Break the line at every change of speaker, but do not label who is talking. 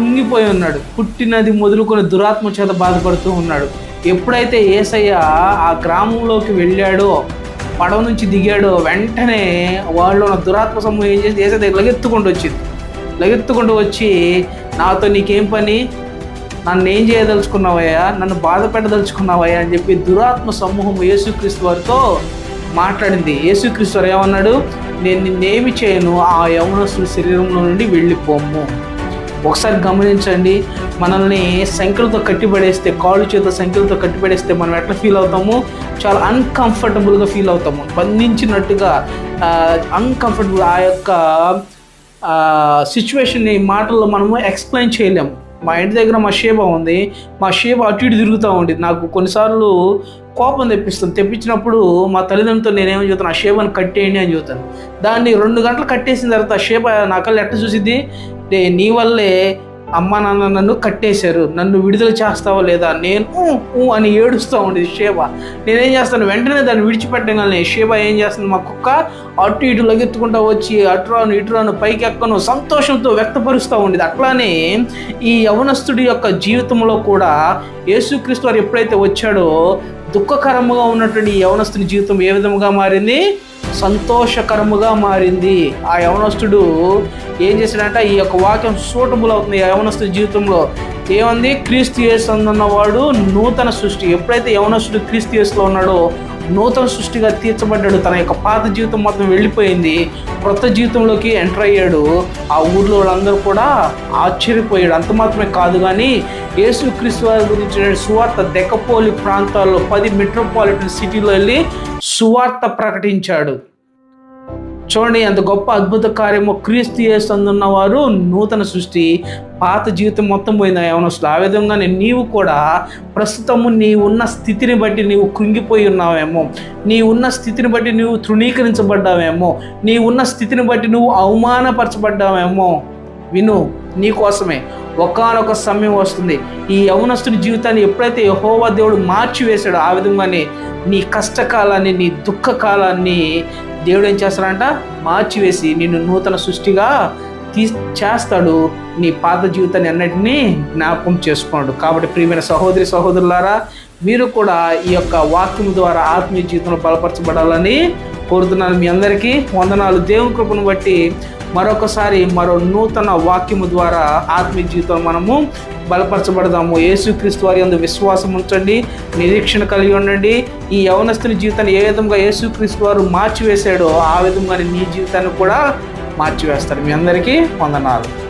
కుంగిపోయి ఉన్నాడు. పుట్టినది మొదలుకొని దురాత్మ చేత బాధపడుతూ ఉన్నాడు. ఎప్పుడైతే ఏసయ్య ఆ గ్రామంలోకి వెళ్ళాడో పడవ నుంచి దిగాడో వెంటనే వాళ్ళు ఉన్న దురాత్మ సమూహం ఏం చేసి ఏసై దగ్గర లగెత్తుకుంటూ వచ్చింది. లగెత్తుకుంటూ వచ్చి నాతో నీకేం పని? నన్ను ఏం చేయదలుచుకున్నావయ్యా? నన్ను బాధ పెట్టదలుచుకున్నావయ్యా? అని చెప్పి దురాత్మ సమూహం యేసుక్రీస్తు వారితో మాట్లాడింది. యేసుక్రీస్తు వారు ఏమన్నాడు? నేను నిన్నేమి చేయను ఆ యవనస్తుల శరీరంలో నుండి వెళ్ళిపోము ఒకసారి గమనించండి మనల్ని సంఖ్యలతో కట్టిపడేస్తే కాళ్ళు చేత సంఖ్యలతో కట్టిపడేస్తే మనం ఎట్లా ఫీల్ అవుతాము? చాలా అన్కంఫర్టబుల్గా ఫీల్ అవుతాము. బంధించినట్టుగా అన్కంఫర్టబుల్ ఆ యొక్క సిచ్యువేషన్ని మాటల్లో మనము ఎక్స్ప్లెయిన్ చేయలేము. మా ఇంటి దగ్గర మా షేబ ఉంది. మా షేబ అటు ఇటు తిరుగుతూ ఉంది నాకు కొన్నిసార్లు కోపం తెప్పిస్తుంది. తెప్పించినప్పుడు మా తల్లిదండ్రులతో నేనేమో చెబుతాను ఆ షేబను కట్టేయండి అని చెబుతాను. దాన్ని రెండు గంటలు కట్టేసిన తర్వాత ఆ షేబ నా కళ్ళు ఎట్ట చూసిద్ది? "డే, నీ వల్లే అమ్మ నాన్న నన్ను కట్టేశారు. నన్ను విడుదల చేస్తావా లేదా? నేను "ఊ, అని ఏడుస్తూ ఉండేది షేబ నేనేం చేస్తాను? వెంటనే దాన్ని విడిచిపెట్టగలను షేబ ఏం చేస్తుంది మా కుక్క అటు ఇటు లగెత్తుకుంటా వచ్చి అటు రాను ఇటు రాను పైకి ఎక్కను సంతోషంతో వ్యక్తపరుస్తూ ఉండేది. అట్లానే ఈ యవనస్తుడి యొక్క జీవితంలో కూడా యేసుక్రీస్తు వారు ఎప్పుడైతే వచ్చాడో దుఃఖకరముగా ఉన్నటువంటి యవనస్తుని జీవితం ఏ విధంగా మారింది? సంతోషకరముగా మారింది. ఆ యవనస్తుడు ఏం చేశాడంటే ఈ యొక్క వాక్యం సూటబుల్ అవుతుంది ఈ యవనస్తుడి జీవితంలో. ఏముంది? క్రీస్తు యేసు అన్నవాడు నూతన సృష్టి. ఎప్పుడైతే యవనస్తుడు క్రీస్తు యేసులో ఉన్నాడో నూతన సృష్టిగా తీర్చబడ్డాడు. తన యొక్క పాత జీవితం మొత్తం వెళ్ళిపోయింది. కొత్త జీవితంలోకి ఎంటర్ అయ్యాడు. ఆ ఊర్లో వాళ్ళందరూ కూడా ఆశ్చర్యపోయాడు అంత మాత్రమే కాదు కానీ యేసు క్రీస్తు వారి గురించి సువార్త దెక్కపోలి ప్రాంతాల్లో పది మెట్రోపాలిటన్ సిటీలో వెళ్ళి సువార్త ప్రకటించాడు. చూడండి ఎంత గొప్ప అద్భుత కార్యము క్రీస్తు చేస్తున్న వారు నూతన సృష్టి పాత జీవితం మొత్తం పోయింది? యవనస్తులు ఆ విధంగానే నీవు కూడా ప్రస్తుతము నీ ఉన్న స్థితిని బట్టి నీవు కృంగిపోయి ఉన్నావేమో. నీ ఉన్న స్థితిని బట్టి నువ్వు తృణీకరించబడ్డావేమో. నీ ఉన్న స్థితిని బట్టి నువ్వు అవమానపరచబడ్డావేమో. విను నీ కోసమే సమయం వస్తుంది. ఈ యవనస్తుని జీవితాన్ని ఎప్పుడైతే యహోవా దేవుడు మార్చివేశాడో ఆ విధంగానే నీ కష్టకాలాన్ని నీ దుఃఖ కాలాన్ని దేవుడు ఏం చేస్తాడంట? మార్చివేసి నిన్ను నూతన సృష్టిగా తీ చేస్తాడు నీ పాత జీవితాన్ని అన్నిటినీ జ్ఞాపకం చేసుకున్నాడు. కాబట్టి ప్రియమైన సహోదరి సహోదరులారా మీరు కూడా ఈ యొక్క వాక్యం ద్వారా ఆత్మీయ జీవితంలో బలపరచబడాలని కోరుతున్నాను మీ అందరికీ. వందనాలు. దేవుని కృపను బట్టి మరొకసారి మరో నూతన వాక్యము ద్వారా ఆత్మీయ జీవితం మనము బలపరచబడదాము. యేసుక్రీస్తు వారి అందు విశ్వాసం ఉంచండి నిరీక్షణ కలిగి ఉండండి. ఈ యవనస్తుని జీవితాన్ని ఏ విధంగా యేసుక్రీస్తు వారు మార్చివేశాడో ఆ విధంగా నీ జీవితాన్ని కూడా మార్చివేస్తాడు మీ అందరికీ వందనాలు.